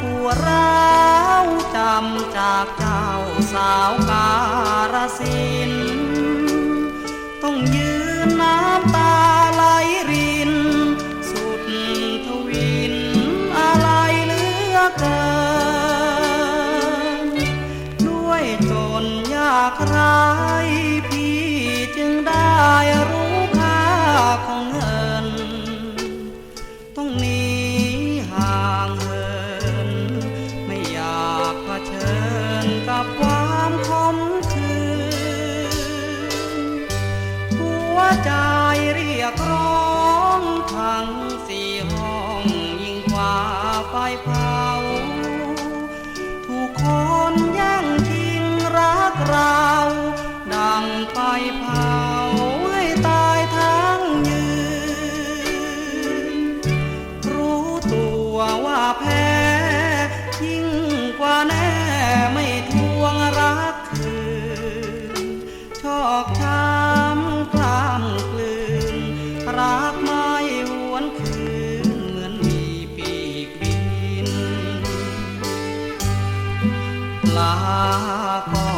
ปวดร้าวจำจากเจ้าสาวการสิน ต้องยืนน้ำตาไหลริน สุดทวินอะไรเหลือเกิน ด้วยจนยากร้า ใจเรียกร้องทั้งสี่ห้องยิ่งกว่าไฟเผาทุกคนแย่งชิงรักเรา ดังไฟเผาให้ตายทั้งยืน รู้ตัวว่าแพ้ยิ่งกว่าแน่ไม่ทวงรักคืนชอกช้ ลาก่อน